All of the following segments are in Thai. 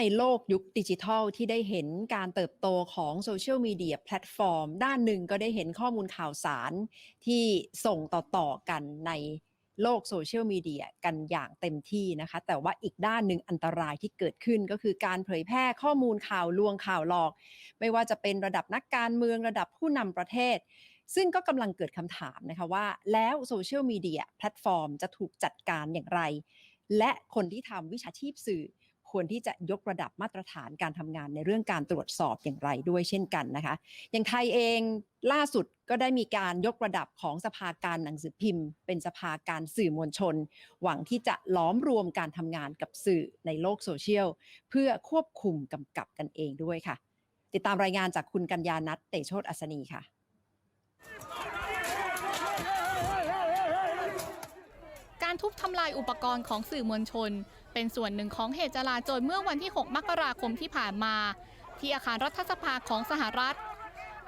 ในโลกยุคดิจิทัลที่ได้เห็นการเติบโตของโซเชียลมีเดียแพลตฟอร์ม ด้านหนึ่งก็ได้เห็นข้อมูลข่าวสารที่ส่งต่อๆกันในโลกโซเชียลมีเดียกันอย่างเต็มที่นะคะ แต่ว่าอีกด้านหนึ่งอันตรายที่เกิดขึ้นก็คือการเผยแพร่ข้อมูลข่าวลวงข่าวหลอก ไม่ว่าจะเป็นระดับนักการเมืองระดับผู้นำประเทศ ซึ่งก็กำลังเกิดคำถามนะคะว่า แล้วโซเชียลมีเดียแพลตฟอร์มจะถูกจัดการอย่างไร และคนที่ทำวิชาชีพสื่อ ควรที่จะยกระดับมาตรฐานการทำงานในเรื่องการตรวจสอบอย่างไรด้วยเช่นกันนะคะ อย่างไทยเองล่าสุดก็ได้มีการยกระดับของสภาการหนังสือพิมพ์ เป็นสภาการสื่อมวลชน หวังที่จะล้อมรวมการทำงานกับสื่อในโลกโซเชียล เพื่อควบคุมกำกับกันเองด้วยค่ะ ติดตามรายงานจากคุณกัญญานัทเตโชตอัศนีค่ะการทุบทำลายอุปกรณ์ของสื่อมวลชน เป็นส่วนหนึ่งของเหตุจลาจลเมื่อวันที่ 6 มกราคมที่ผ่านมา ที่อาคารรัฐสภาของสหรัฐ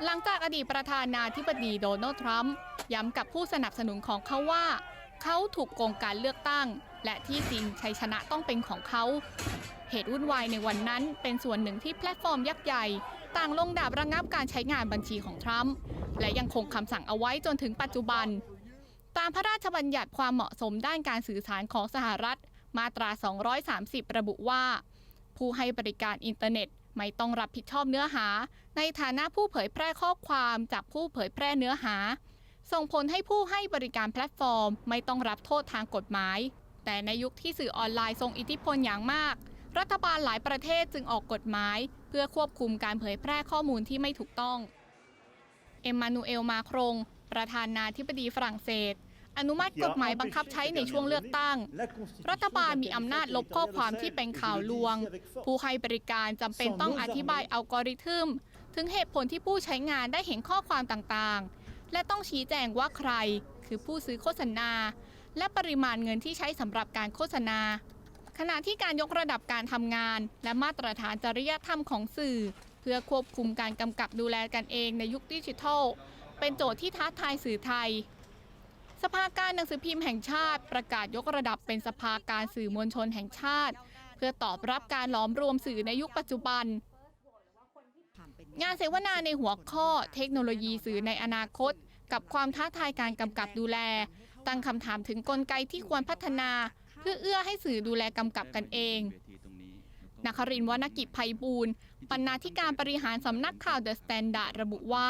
หลังจากอดีตประธานาธิบดีโดนัลด์ทรัมป์ย้ำกับผู้สนับสนุนของเขาว่า เขาถูกโกงการเลือกตั้ง และที่จริงชัยชนะต้องเป็นของเขา เหตุวุ่นวายในวันนั้นเป็นส่วนหนึ่งที่แพลตฟอร์มยักษ์ใหญ่ ต่างลงดาบระงับการใช้งานบัญชีของทรัมป์และยังคงคำสั่งเอาไว้จนถึงปัจจุบัน ตามพระราชบัญญัติความเหมาะสมด้านการสื่อสารของสหรัฐ มาตรา 230 ระบุว่า ผู้ให้บริการอินเทอร์เน็ตไม่ต้องรับผิดชอบเนื้อหา ในฐานะผู้เผยแพร่ข้อความจากผู้เผยแพร่เนื้อหา ส่งผลให้ผู้ให้บริการแพลตฟอร์ม ไม่ต้องรับโทษทางกฎหมาย แต่ในยุคที่สื่อออนไลน์ทรงอิทธิพลอย่างมาก รัฐบาลหลายประเทศจึงออกกฎหมาย เพื่อควบคุมการเผยแพร่ข้อมูลที่ไม่ถูกต้อง เอ็มมานูเอล มาครง ประธานาธิบดีฝรั่งเศส อนุมัติกฎหมายบังคับใช้ในช่วงเลือกตั้ง รัฐบาลมีอำนาจลบข้อความที่เป็นข่าวลวง ผู้ให้บริการจำเป็นต้องอธิบายอัลกอริทึม ถึงเหตุผลที่ผู้ใช้งานได้เห็นข้อความต่างๆ และต้องชี้แจงว่าใคร คือผู้ซื้อโฆษณา และปริมาณเงินที่ใช้สำหรับการโฆษณา ขณะที่การยกระดับการทำงาน และมาตรฐานจริยธรรมของสื่อ เพื่อควบคุมการกำกับดูแลกันเองในยุคดิจิทัล เป็นโจทย์ที่ท้าทายสื่อไทย สภาการหนังสือพิมพ์แห่งชาติ ประกาศยกระดับเป็นสภาการสื่อมวลชนแห่งชาติ เพื่อตอบรับการหลอมรวมสื่อในยุคปัจจุบัน งานเสวนาในหัวข้อเทคโนโลยีสื่อในอนาคต กับความท้าทายการกำกับดูแล ตั้งคำถามถึงกลไกที่ควรพัฒนา เพื่อเอื้อให้สื่อดูแลกำกับกันเองนครินทร์วรรณกิจไพบูลย์บรรณาธิการบริหารสำนักข่าวเดอะสแตนดาร์ดระบุว่า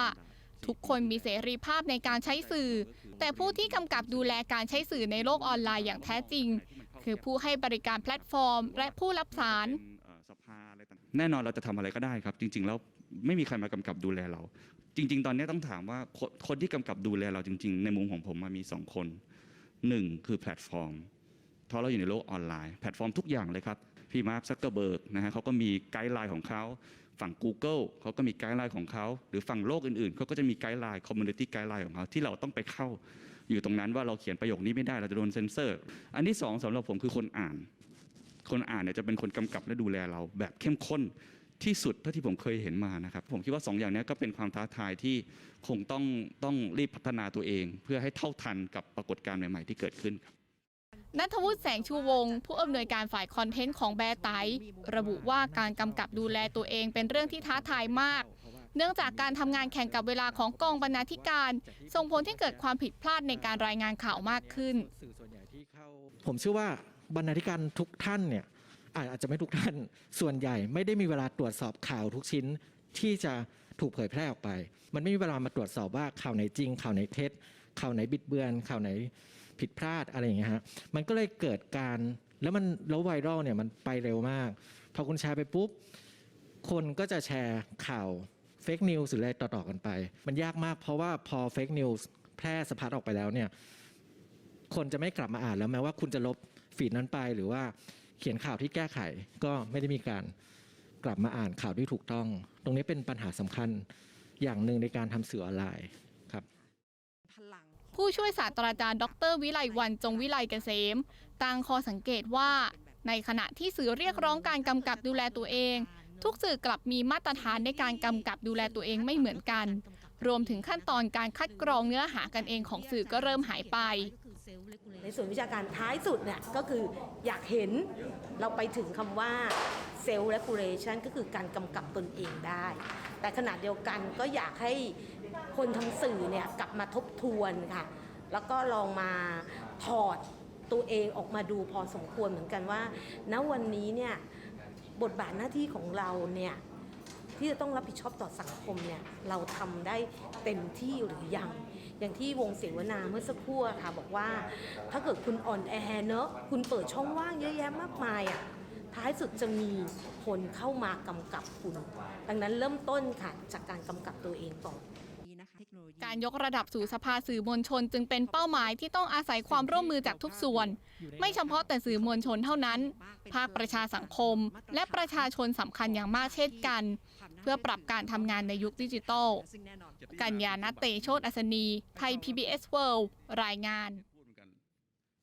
ทุกคนมีเสรีภาพในการใช้สื่อ แต่ผู้ที่กำกับดูแลการใช้สื่อในโลกออนไลน์อย่างแท้จริง คือผู้ให้บริการแพลตฟอร์ม และผู้รับสารแน่นอนเราจะทำอะไรก็ได้ครับ จริง ๆ แล้วไม่มีใครมากำกับดูแลเรา จริง ๆ ตอนนี้ต้องถามว่าคนคนที่กำกับดูแลเราจริง ๆ ในมุมของผมมันมีสองคนหนึ่งคือแพลตฟอร์มเพราะเราอยู่ในโลกออนไลน์แพลตฟอร์มทุกอย่างเลยครับพี่มาร์คซักเกอร์เบิร์กนะฮะเขาก็มีไกด์ไลน์ของเขา ฝั่ง Google เขาก็มีไกด์ไลน์ของเขา หรือฝั่งโลกอื่นๆเขาก็จะมีไกด์ไลน์คอมมูนิตี้ไกด์ไลน์ของเขาที่เราต้องไปเข้าอยู่ตรงนั้นว่าเราเขียนประโยคนี้ไม่ได้เราจะโดนเซ็นเซอร์ อันที่สองสำหรับผมคือคนอ่าน คนอ่านเนี่ยจะเป็นคนกำกับและดูแลเราแบบเข้มข้นที่สุดเท่าที่ผมเคยเห็นมานะครับผมคิดว่าสองอย่างนี้ก็เป็นความท้าทายที่คงต้องต้องรีบพัฒนาตัวเอง เพื่อให้เท่าทันกับปรากฏการณ์ใหม่ ๆ ที่เกิดขึ้นครับ นัทวุฒิแสงชูวงศ์ผู้อำนวยการฝ่ายคอนเทนต์ของแบร์ไตระบุว่าการกำกับดูแลตัวเองเป็นเรื่องที่ท้าทายมาก เนื่องจากการทำงานแข่งกับเวลาของกองบรรณาธิการ ส่งผลให้เกิดความผิดพลาดในการรายงานข่าวมากขึ้น ผมเชื่อว่าบรรณาธิการทุกท่านเนี่ยอาจอาจจะไม่ทุกท่านส่วนใหญ่ไม่ได้มีเวลาตรวจสอบข่าวทุกชิ้นที่จะถูกเผยแพร่ออกไป มันไม่มีเวลามาตรวจสอบว่าข่าวไหนจริง ข่าวไหนเท็จ ข่าวไหนบิดเบือน ข่าวไหน ผิดพลาดอะไรอย่างเงี้ยฮะมันก็เลยเกิดการแล้วมันแล้วไวรัลเนี่ยมันไปเร็วมาก พอคุณแชร์ไปปุ๊บ คนก็จะแชร์ข่าวเฟกนิวส์หรืออะไรต่อๆกันไป มันยากมากเพราะว่าพอเฟกนิวส์แพร่สะพัดออกไปแล้วเนี่ยคนจะไม่กลับมาอ่านแล้วแม้ว่าคุณจะลบฟีดนั้นไปหรือว่าเขียนข่าวที่แก้ไขก็ไม่ได้มีการกลับมาอ่านข่าวที่ถูกต้อง ตรงนี้เป็นปัญหาสำคัญอย่างหนึ่งในการทำสื่อออนไลน์ ผู้ช่วยศาสตราจารย์ ดร วิไลวันจงวิไลเกษม ตั้งข้อสังเกตว่า ในขณะที่สื่อเรียกร้องการกำกับดูแลตัวเอง ทุกสื่อกลับมีมาตรฐานในการกำกับดูแลตัวเองไม่เหมือนกัน รวมถึงขั้นตอนการคัดกรองเนื้อหากันเองของสื่อก็เริ่มหายไป ในส่วนวิชาการท้ายสุดเนี่ยก็คืออยากเห็นเราไปถึงคำว่า self regulation ก็คือการกำกับตนเองได้ แต่ขณะเดียวกันก็อยากให้คนทำสื่อเนี่ยกลับมาทบทวนค่ะ แล้วก็ลองมาถอดตัวเองออกมาดูพอสมควรเหมือนกันว่า ณวันนี้เนี่ยบทบาทหน้าที่ของเราเนี่ยที่จะต้องรับผิดชอบต่อสังคมเนี่ยเราทำได้เต็มที่หรือยัง อย่างที่วงเสวนาเมื่อสักครู่ค่ะบอกว่า ถ้าเกิดคุณอ่อนแอเนอะคุณเปิดช่องว่างเยอะแยะมากมายอะ ท้ายสุดจะมีคนเข้ามากำกับคุณ ดังนั้นเริ่มต้นค่ะจากการกำกับตัวเองก่อนการยกระดับสู่สภาสื่อมวลชนจึงเป็นเป้าหมายที่ต้องอาศัยความร่วมมือจากทุกส่วน ไม่เฉพาะแต่สื่อมวลชนเท่านั้น ภาคประชาสังคม และประชาชนสำคัญอย่างมากเช่นกัน เพื่อปรับการทำงานในยุคดิจิทัล กัญญาณเตโชตอัศนี ไทย PBS World รายงาน